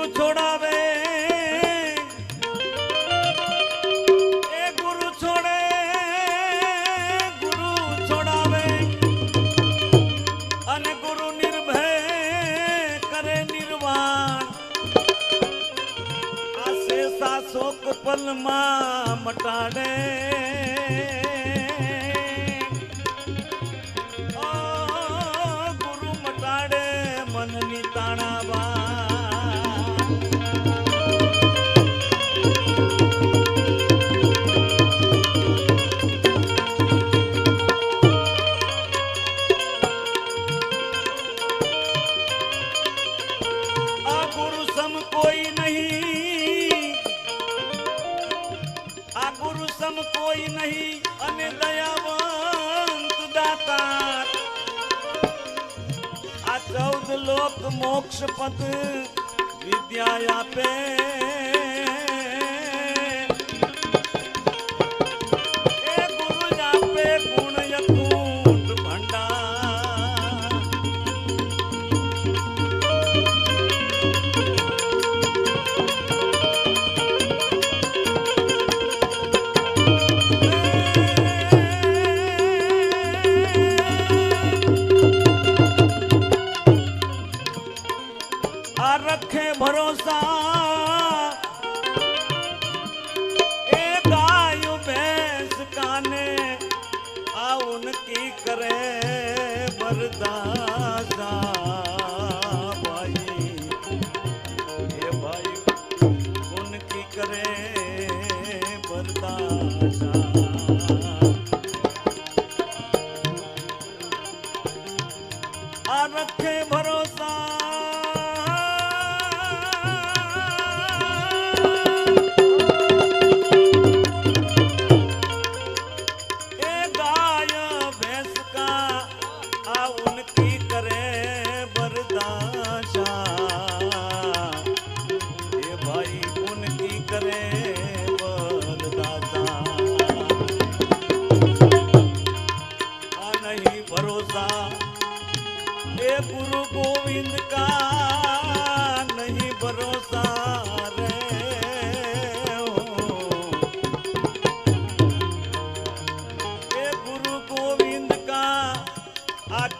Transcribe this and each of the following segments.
ગુરુ છોડાવે. એ ગુરુ છોડે, ગુરુ છોડાવે. અને ગુરુ નિર્ભય કરે નિર્વાણ. આસે સાસો કપલમાં મટાડે. અને દયાવંત દાતા આ ચૌદ લોક મોક્ષ પદ વિદ્યા આપે.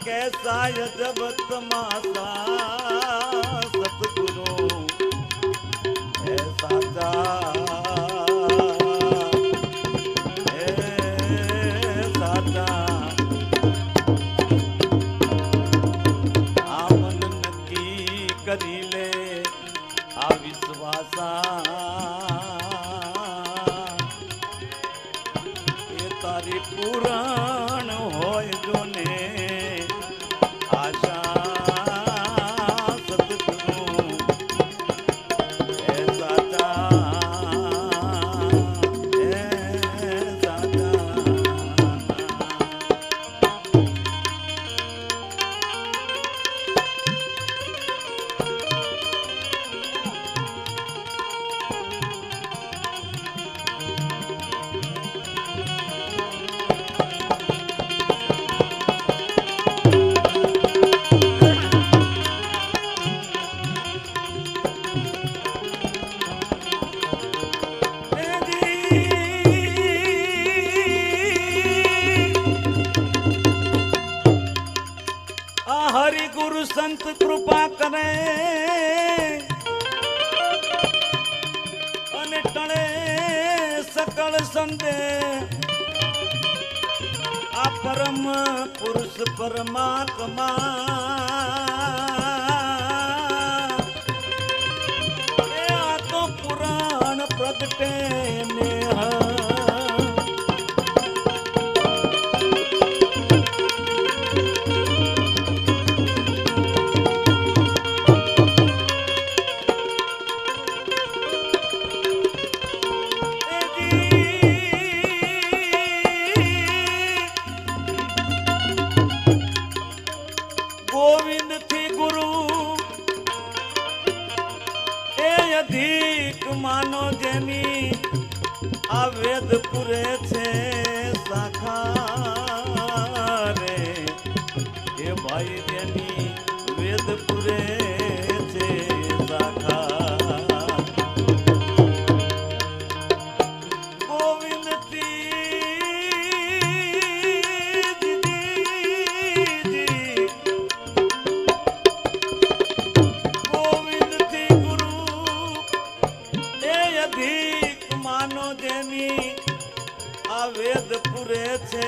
કેસાય જગત માતા સતગુરુ. હે સાચા. કરી લે આ વિશ્વાસા. એ તારી પુરા હરિ ગુરુ સંત કૃપા કરે. અને ટળે સકળ સંદે આ પરમ પુરુષ પરમાત્મા. એ આ તો પુરાણ પ્રગટે નેહ માનો જેની આ વેદ પૂરે છે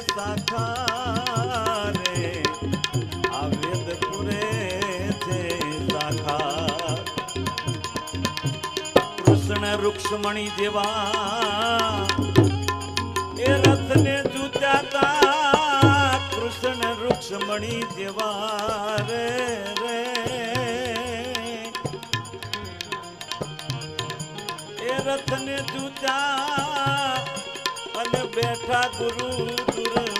શાખા રે આ વેદ પૂરે છે શાખા. કૃષ્ણ રૂક્ષ્મણી જેવા એ રથને જૂત્યા તા. કૃષ્ણ રૂક્ષ્મણી જેવા રે રે. રથને અને બેઠા ગુરુ દુર્વાસા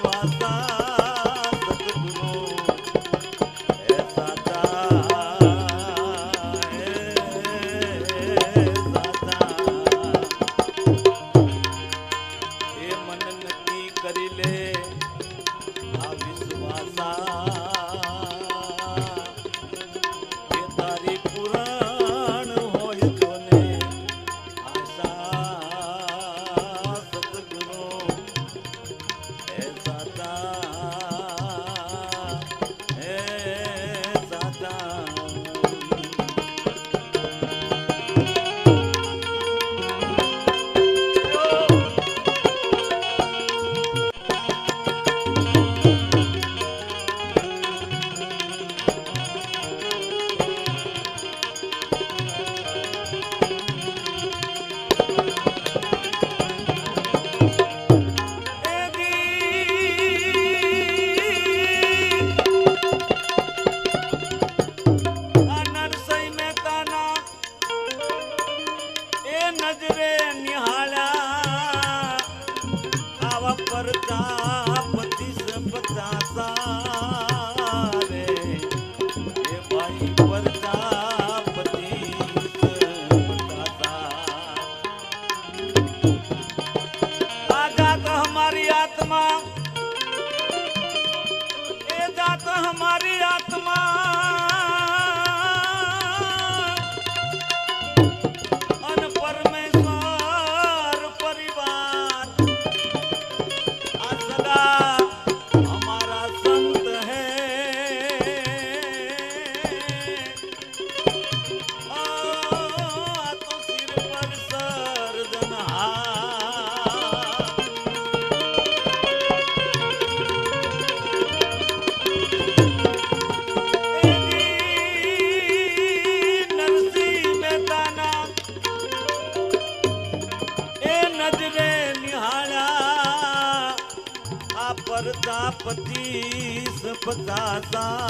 પચાસા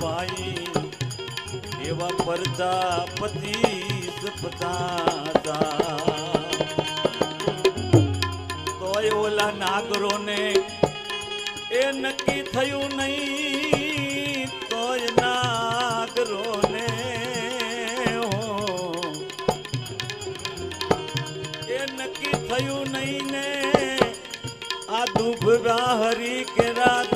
ભાઈ એવા પ્રજાપતિ પચાસા તોય ઓલા નાગરોને એ નક્કી થયું નહીં. તોય નાગરોને. એ નક્કી થયું નહીં ને. આ દુભરા હરી કે દાસા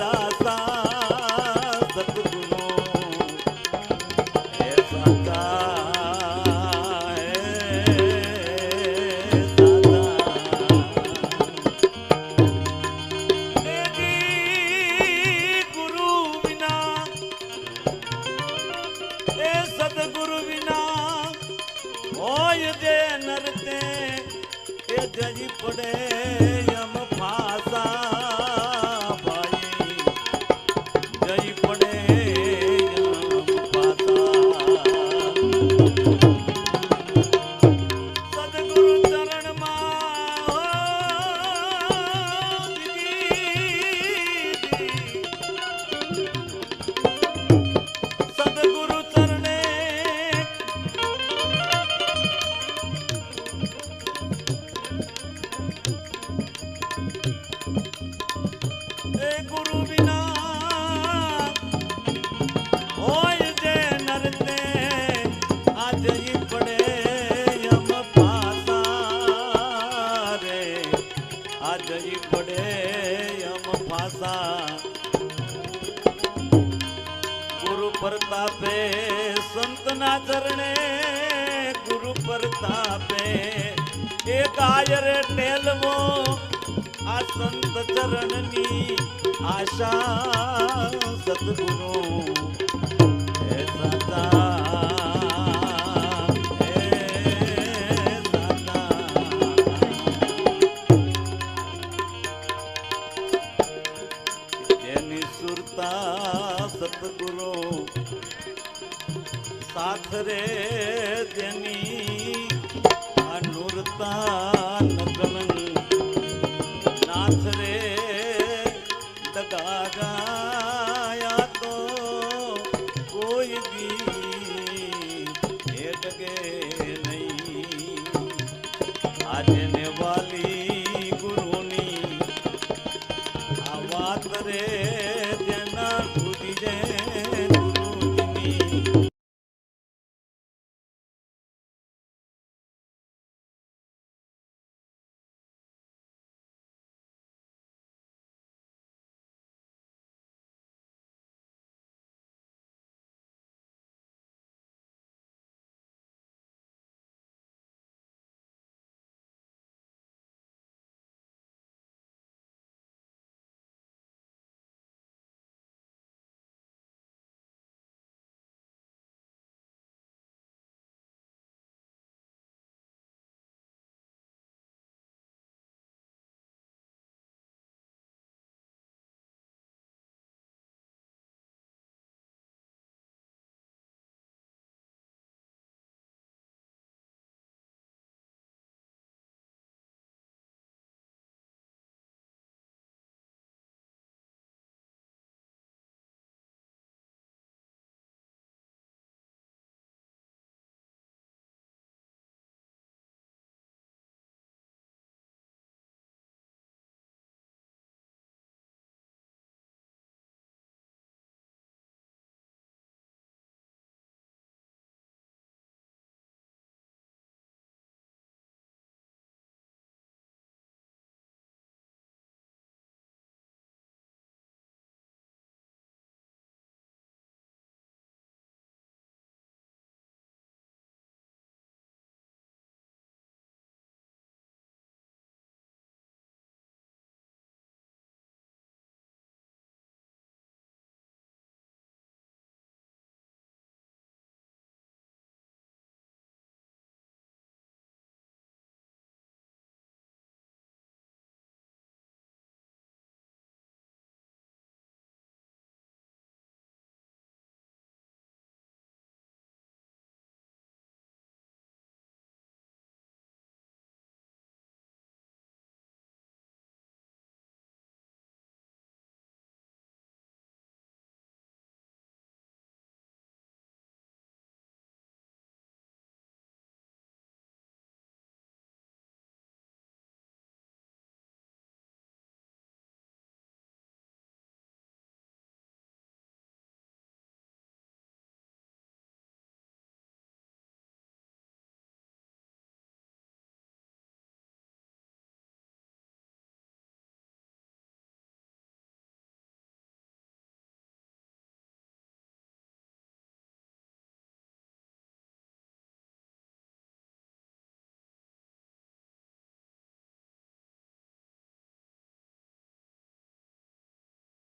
ગુરુના ચરણે ગુરુ પ્રતાપે એ ગાય રે ટેલવો આ સંત ચરણની આશા સદગુરુ. હે સદા સદગુરો સાથ રે જેની અનુરતા